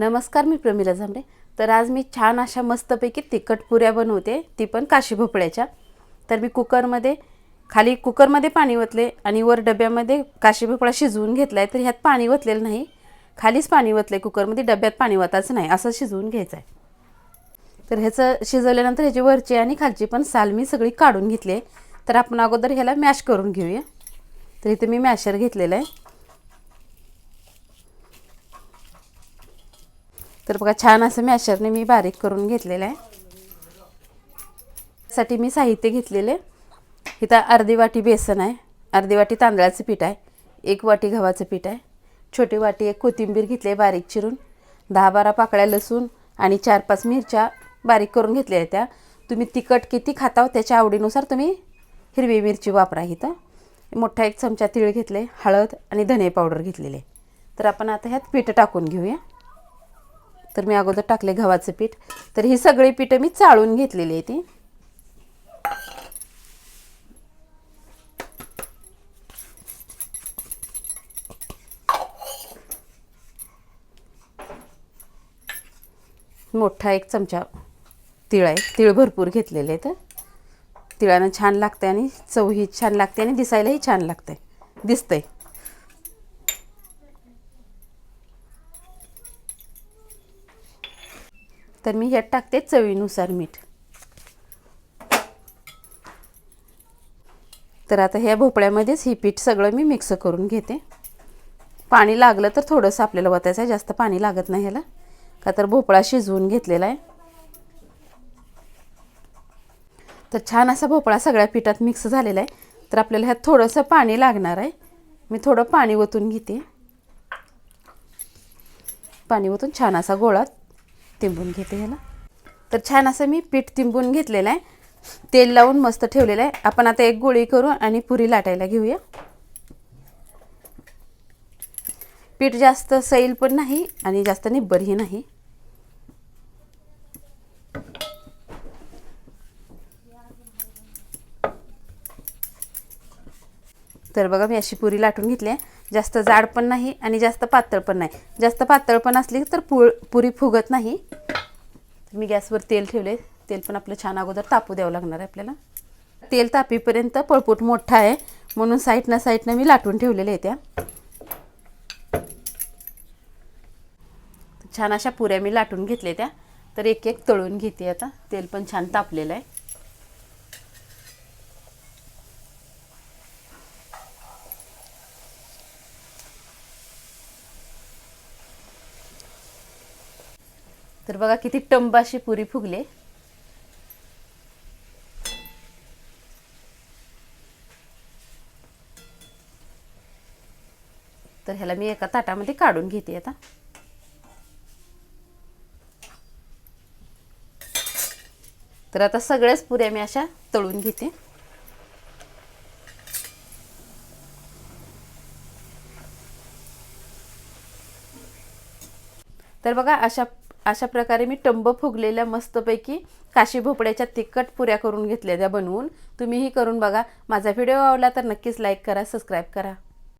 नमस्कार मी प्रमिला झांबडे तर आज मी छान अशा मस्तपैकी तिखट पुऱ्या बनवते. ती पण काशी भोपळ्याच्या. तर मी कुकरमध्ये खाली कुकरमध्ये पाणी ओतले आणि वर डब्यामध्ये काशी भोपळा शिजवून घेतला आहे तर ह्यात पाणी ओतलेलं नाही. खालीच पाणी ओतलं आहे कुकरमध्ये डब्यात पाणी ओतायचं नाही. असं शिजवून घ्यायचं आहे तर ह्याचं शिजवल्यानंतर ह्याची वरची आणि खालची पण साल मी सगळी काढून घेतली आहे. तर आपण अगोदर ह्याला मॅश करून घेऊया. तर इथे मी मॅशर घेतलेलं आहे. तर बघा छान असं मॅशरने मी बारीक करून घेतलेलं आहे. साठी मी साहित्य घेतलेले. इथं अर्धी वाटी बेसन आहे. अर्धी वाटी तांदळाचं पीठ आहे. एक वाटी गव्हाचं पीठ आहे. छोटी वाटी एक कोथिंबीर घेतली आहे बारीक चिरून. दहा बारा पाकळ्या लसूण आणि चार पाच मिरच्या बारीक करून घेतल्या आहेत त्या. तुम्ही तिखट किती खाताव त्याच्या आवडीनुसार तुम्ही हिरवी मिरची वापरा इथं. मोठा एक चमचा तीळ घेतले हळद आणि धने पावडर घेतलेले. तर आपण आता ह्यात पीठ टाकून घेऊया. तर मी अगोदर टाकले गव्हाचं पीठ. तर ही सगळी पीठं मी चाळून घेतलेली आहे ती. मोठा एक चमचा तिळ आहे. तिळ भरपूर घेतलेले आहेत. तिळानं छान लागते आणि चवही छान लागते आणि दिसायलाही छान लागते दिसतंय. तर मी ह्यात टाकते चवीनुसार मीठ. तर आता ह्या भोपळ्यामध्येच ही पीठ सगळं मी मिक्स करून घेते. पाणी लागलं तर थोडंसं आपल्याला वतायचं आहे जास्त पाणी लागत नाही ह्याला. का तर भोपळा शिजवून घेतलेला आहे. तर छान असा भोपळा सगळ्या पिठात मिक्स झालेला आहे. तर आपल्याला ह्यात थोडंसं पाणी लागणार आहे. मी थोडं पाणी ओतून घेते. पाणी ओतून छान असा गोळा तिंबून घेते ह्याला तर छान असं मी पीठ तिंबून घेतलेलं आहे. तेल लावून मस्त ठेवलेलं आहे. आपण आता एक गोळी करू आणि पुरी लाटायला घेऊया. पीठ जास्त सैल पण नाही आणि जास्त निब्बरही नाही. तर बघा मी अशी पुरी लाटून घेतली आहे. जास्त जाड पण नाही आणि जास्त पातळ पण नाही. जास्त पातळ पण असली तर पु पुरी फुगत नाही. मी गॅसवर तेल ठेवले तेल पण आपलं छान अगोदर तापू द्यावं लागणार आहे आपल्याला. तेल तापीपर्यंत पळपूट मोठा आहे. म्हणून साईडनं साईडनं मी लाटून ठेवलेल्या आहे त्या. छान अशा पुऱ्या मी लाटून घेतल्या त्या. तर एक एक तळून घेते आता. तेल पण छान तापलेलं आहे. तर बघा किती टंबाशी पुरी फुगले. तर ह्याला मी एका ताटामध्ये काढून घेते आता. तर आता सगळ्याच पुऱ्या मी अशा तळून घेते. तर बघा अशा अशा प्रकारे मी टंब फुगलेल्या मस्तपैकी काशी भोपळ्याच्या तिखट पुऱ्या करून घेतल्या त्या बनवून तुम्हीही करून बघा. माझा व्हिडिओ आवडला तर नक्कीच लाईक करा सबस्क्राईब करा.